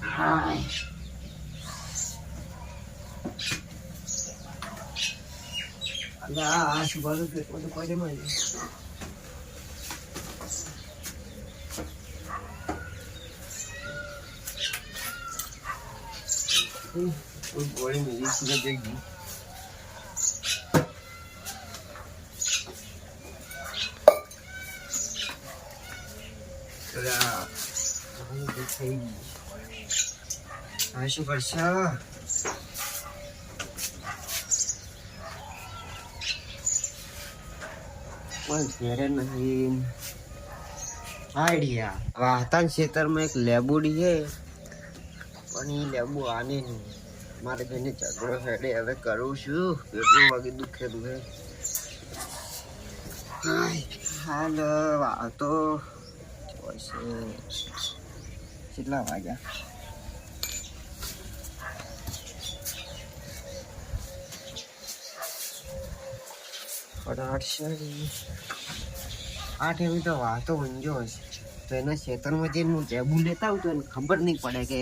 હાય અલા આ શું બોલું પેટમાં તો કોઈ મળી કોઈ ગોળી મિલી સુરત જઈ ગઈ અલા હવે તો થઈ ગઈ હવે શું કરશે કોઈ ઘેરે નહીં. આઈડિયા વાહતાન ખેતરમાં એક લેબુડી છે. પણ એ લેબુ આને નહીં. મારે બેને ઝઘડો હેડે. હવે કરું છું. પેટનું વાગે દુખે દુખે. હાલ વાતો. છે કેટલા વાગ્યા? અઢારસો આઠ એવી તો વાતો ઊંઝો હશે તો એના ખેતરમાં જઈને હું લેબુ લેતા આવું તો એને ખબર નહીં પડે કે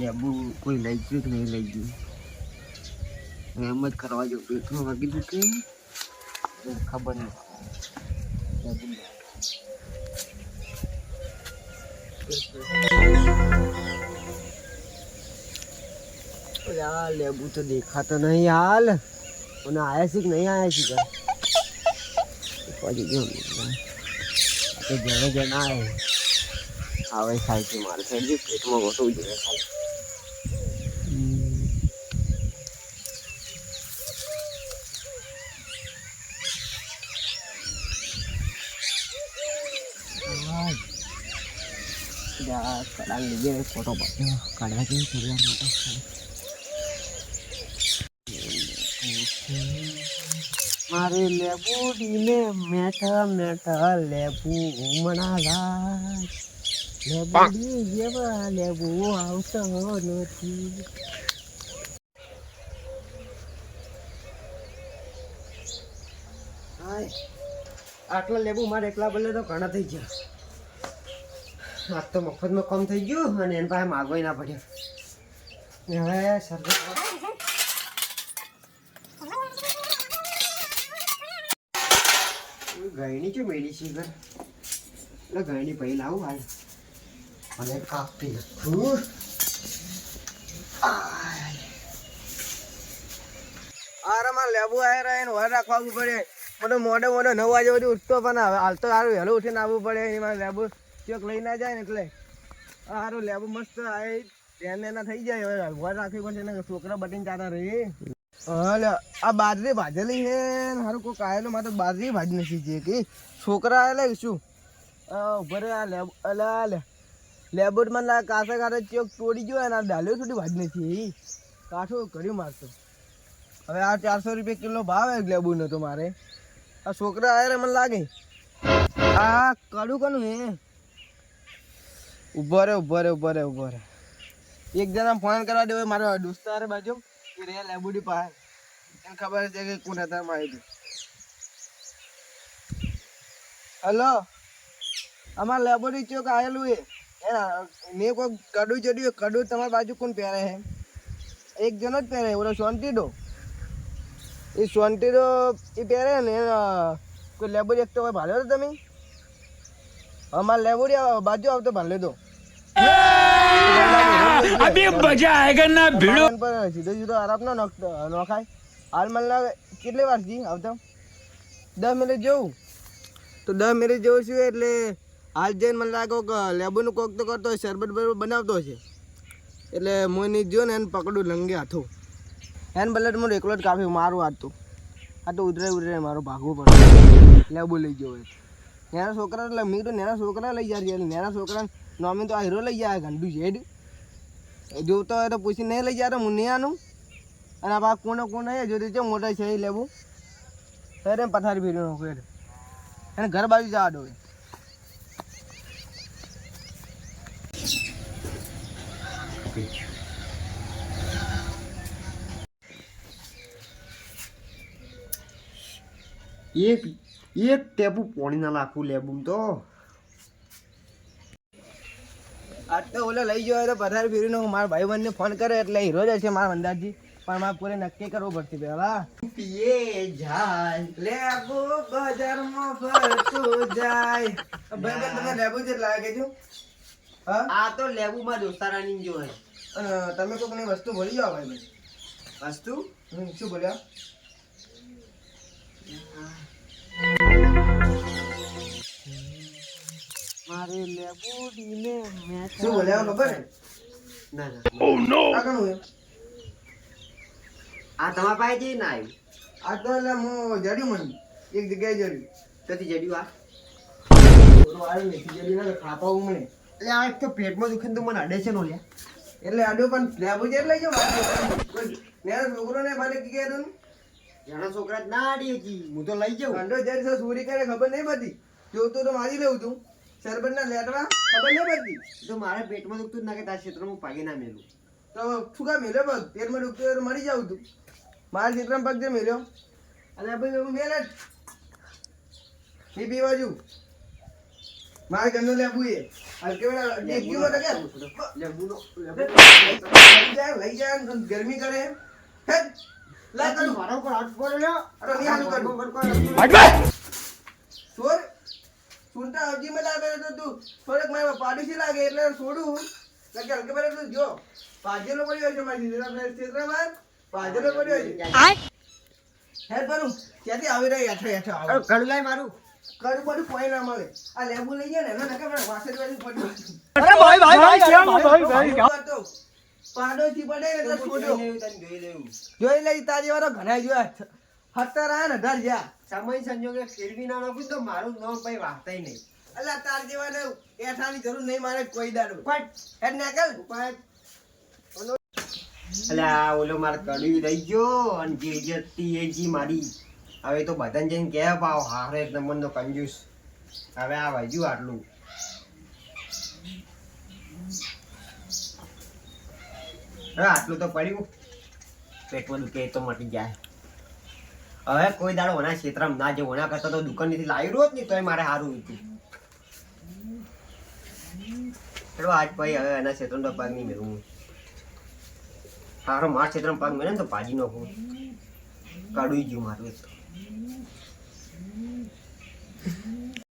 લેબુ કોઈ લઈ ગયું કે નહીં લઈ ગયું. એમ જ કરવા જો પેટમાં વાગી એને ખબર નહીં લેબુ લે. યાર લેબુ તો દેખાતો નહીં હાલ. અને આયા છે કે નહીં આયા છે પછી જો. જણે જણે આવે આવે ખાય છે મારે. પેટમાં ગોઠવું જોઈએ ખાલી કડાલ લીધે ફોટો કાઢવા જઈએ ફેરવા માટે. મારે લેબુ ડીને મેઠા મેઠા લેબુ ઉમણાલા લેબુ ડી જેવા લેબુ આવતો નથી. આટલા લેબુ મારે એકલા બદલે તો ઘણા થઈ ગયા. આજ તો મફતમાં કમ થઈ ગયું અને એને પાસે માગવાય ના પડ્યો હવે સરકાર ગયણી છે મેળી છે ઘર? એટલે ગયણી પછી લાવું હાલ. અને કાપી નાખું. મારે લેબુ આવી રહે ને વાર રાખવાનું પડે. મને મોડે મોડે નવ વાગે ઉઠતો પણ હાલ તો સારું વહેલું ઉઠીને આવવું પડે. એની મારે લેબુ ચોક લઈ ના જાય ને એટલે સારું લેબુ મસ્ત આવી ધ્યાન એના થઈ જાય હવે વાર રાખવી પડશે ને, છોકરા બટીને ચાતા રહી. હાલે આ બાજરી ભાજેલી છે સારું કોઈ કાયલો મારે બાજરી ભાજી નથી જે કે. છોકરા આવેલા શું? ઉભરે આ લેબ અલા લે લેબોટમાં ના કાસે કાસે ચોક તોડી ગયો અને આ ડાલ્યો થોડી ભાજી નથી કાઠું કર્યું મારતો હવે આ ચારસો રૂપિયા કિલો ભાવ છે લેબુનો તો મારે. આ છોકરા આવે મને લાગે. આ કડું કનું હે? ઊભો રે ઊભો રે ઊભો રે ઊભો રે એક જણા ફોન કરવા દેવો મારો દોસ્તાર બાજુ. એ રે લેબુડી પાસે એને ખબર છે કે કોણ હતા માહિતી હલો? અમાર લેબોડી ચોક આવેલું એ? એના, મેં કોઈ કડું ચડ્યું કડું તમારી બાજુ કોણ પહેરે છે એક જણો જ પહેરે, ઓલો સોન્ટીડો એ સોન્ટીડો એ પહેરે ને એને, કોઈ લેબોડી એક તો ભાડે તો તમે? અમાર લેબોડી બાજુ આવતો ભાડે તો. મજા આયગન ના, ભીડો સીધો સીધો આરામ નો નોખાય. હાલ મલના કેટલી વારથી આવતા દસ મિનિટ જેવું. તો દસ મિનિટ જેવું છું? એટલે હાલ જઈને મને લાગે કોક લેબુનું કોક તો કરતો હોય, શરબત બરબત બનાવતો હશે. એટલે મોની નહીં ને, એને પકડું લંગે હાથો. એન બલેટ હું એકલો જ કાપી, મારું હાથ તો. આ તો ઉતરે ઉતરે મારું ભાગવું પડે. લેબુ લઈ ગયો હોય નાના છોકરા એટલે મીઠું, નેના છોકરા લઈ જાય નાના છોકરા નોમી તો આ હીરો લઈ જાય ગંડુ જેડ જોતો હોય તો પૂછી નહીં લઈ જાય તો મુનિયાનું. અને આ કોને કોને જોતી છે મોટા છે એ લેવું. અરે પથારી ફેરી ફેર એને ઘર બાજુ જવા દો. એક એક ટેપુ પાણી ના નાખું લેબુમ તો. આ તો ઓલો લઈ ગયો તો પથારી ફેરીને મારા ભાઈ બંને ફોન કરે એટલે હીરો જ હશે મારા અંદાજી પણ મારે પૂરે નક્કી કરવું પડશે પહેલા પીએ જાય લેબુ બજારમાં ફરતું જાય. ભાઈ બંધ તમે લેબુ જ લાગે છો? હા? આ તો લેબુમાં દોસ્તારાની જો હે તમે તમે કોઈકની વસ્તુ ભૂલી જાઓ ભાઈ વસ્તુ? શું બોલ્યા? મારે લેબુ ડીને શું બોલ્યા ખબર ના ના. આ તમારા પાસે જઈ ના આવ્યું? આ તો એટલે હું જડ્યું મને. એક જગ્યાએ જડ્યું. કથી જડ્યું આ? ઓલો આવ્યો જડ્યું ના ખાપા ઉમણે એટલે આ એક તો પેટમાં દુખે તો મને અડે છે નો લ્યા. એટલે અડ્યો પણ લેબુ જ લઈ નેરો છોકરો ને મારે કીધું જણા છોકરા ના અડી હજી. હું તો લઈ જાઉં. અંડો જયારે સુરી ચોરી કરે ખબર નહીં પડતી જોતો તો મારી લેવું તું. સરબત ના લેટવા ખબર નહીં પડતી? તો મારે પેટમાં દુખતું જ ના કે તારા ક્ષેત્રમાં હું પાગી ના મેલું. તો ફૂગા મેલ્યો પગ પેટમાં દુખતું મરી જાવ તું. મારા ક્ષેત્રમાં પગ જે મેલ્યો? અને ભાઈ હું મેલે જ. ની પી બાજુ મારે ગંદો લેબુ એ. લઈ જાય લઈ જાય. અને ગરમી કરે. લાય તારું. મારા ઉપર હાથ પડ્યો અરે હાલું કરું. ચોર સુનતા હજી મેં લાગે તો તું થોડેક મારે પાડીસી લાગે એટલે છોડું. લાગે હલકે વેળા તું જો પાજેલો પડ્યો છે મારી ક્ષેત્રમાં. પાજેલો પડ્યો છે હેડ પરું ત્યાંથી આવી રહી હેઠો હેઠો આવો. કડું લાય મારું. કરું બધું કોઈ ના મળે. આ લેબુ લઈ ગયા ને એના નકા પણ વાસણ વાસણ પડ્યું કરતો. પાડોશી પડે એટલે છોડ્યો. જોઈ લઈ તારી વાળો ઘણા જોયા. સત્તર આયા ને અઢાર જ્યાં સમય સંજોગે ફેરવી ના નાખું તો મારું નામ ભાઈ વાંચતા નહીં. એટલે તાર જેવાને એઠાની જરૂર નહીં મારે કોઈ દાડો. પણ હેડ નાકલ. આ ઓલો. મારે કડવી રહી ગયો અને જે જતી એ જી મારી. હવે તો બધાને જઈને કહે પાવ હારે એક નંબરનો કંજૂસ. હવે આ વાજ્યું આટલું. આટલું તો પડ્યું. પેટમાં દુખે એ તો મટી જાય. હવે કોઈ દાડો ઓના ક્ષેત્રમાં ના જવું, ઓના કરતા તો દુકાનેથી લાવી રહ્યો જ નહીં તોય મારે સારું હતું. ચલો આજ ભાઈ હવે એના ક્ષેત્રમાં પગ નહીં મેળવું સારો મારા ક્ષેત્રમાં પગ મેળે ને તો ભાજી નાખું. કાઢું ગયું મારું.